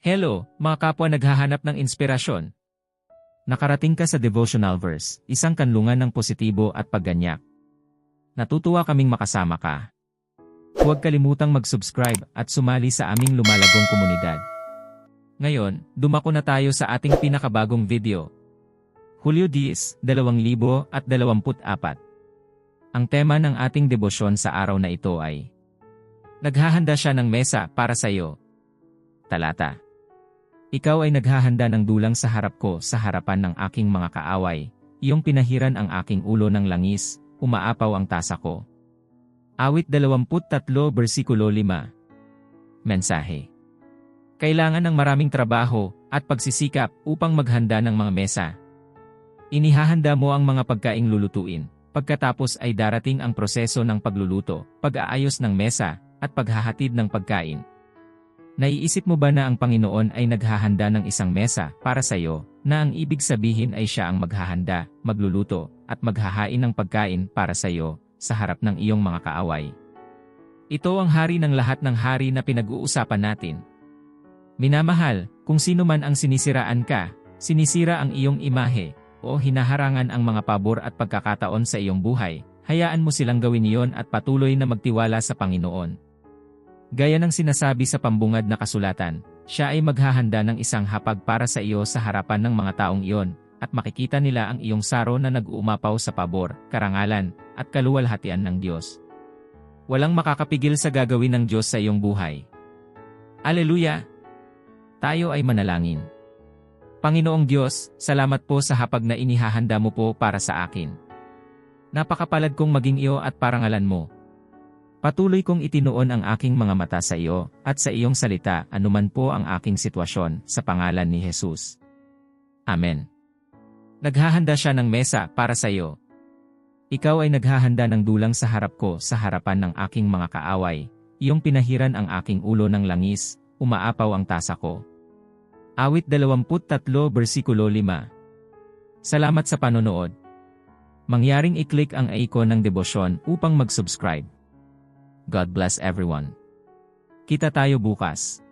Hello, mga kapwa naghahanap ng inspirasyon. Nakarating ka sa devotional verse, isang kanlungan ng positibo at pagganyak. Natutuwa kaming makasama ka. Huwag kalimutang mag-subscribe at sumali sa aming lumalagong komunidad. Ngayon, dumako na tayo sa ating pinakabagong video. Hulyo 10, 2024. Ang tema ng ating debosyon sa araw na ito ay Naghahanda siya ng mesa para sa iyo. Talata ikaw ay naghahanda ng dulang sa harap ko sa harapan ng aking mga kaaway, iyong pinahiran ang aking ulo ng langis, umaapaw ang tasa ko. Awit 23 versikulo 5 Mensahe Kailangan ng maraming trabaho at pagsisikap upang maghanda ng mga mesa. Inihahanda mo ang mga pagkaing lulutuin, pagkatapos ay darating ang proseso ng pagluluto, pag-aayos ng mesa, at paghahatid ng pagkain. Naiisip mo ba na ang Panginoon ay naghahanda ng isang mesa para sa iyo, na ang ibig sabihin ay siya ang maghahanda, magluluto, at maghahain ng pagkain para sa iyo, sa harap ng iyong mga kaaway? Ito ang hari ng lahat ng hari na pinag-uusapan natin. Minamahal, kung sino man ang sinisiraan ka, sinisira ang iyong imahe, o hinaharangan ang mga pabor at pagkakataon sa iyong buhay, hayaan mo silang gawin iyon at patuloy na magtiwala sa Panginoon. Gaya ng sinasabi sa pambungad na kasulatan, siya ay maghahanda ng isang hapag para sa iyo sa harapan ng mga taong iyon, at makikita nila ang iyong saro na nag-uumapaw sa pabor, karangalan, at kaluwalhatian ng Diyos. Walang makakapigil sa gagawin ng Diyos sa iyong buhay. Aleluya! Tayo ay manalangin. Panginoong Diyos, salamat po sa hapag na inihahanda mo po para sa akin. Napakapalad kong maging iyo at parangalan mo, Patuloy kong itinuon ang aking mga mata sa iyo, at sa iyong salita anuman po ang aking sitwasyon, sa pangalan ni Jesus. Amen. Naghahanda siya ng mesa para sa iyo. Ikaw ay naghahanda ng dulang sa harap ko sa harapan ng aking mga kaaway, iyong pinahiran ang aking ulo ng langis, umaapaw ang tasa ko. Awit 23 versikulo 5 Salamat sa panonood. Mangyaring i-click ang icon ng debosyon upang mag-subscribe. God bless everyone. Kita tayo bukas.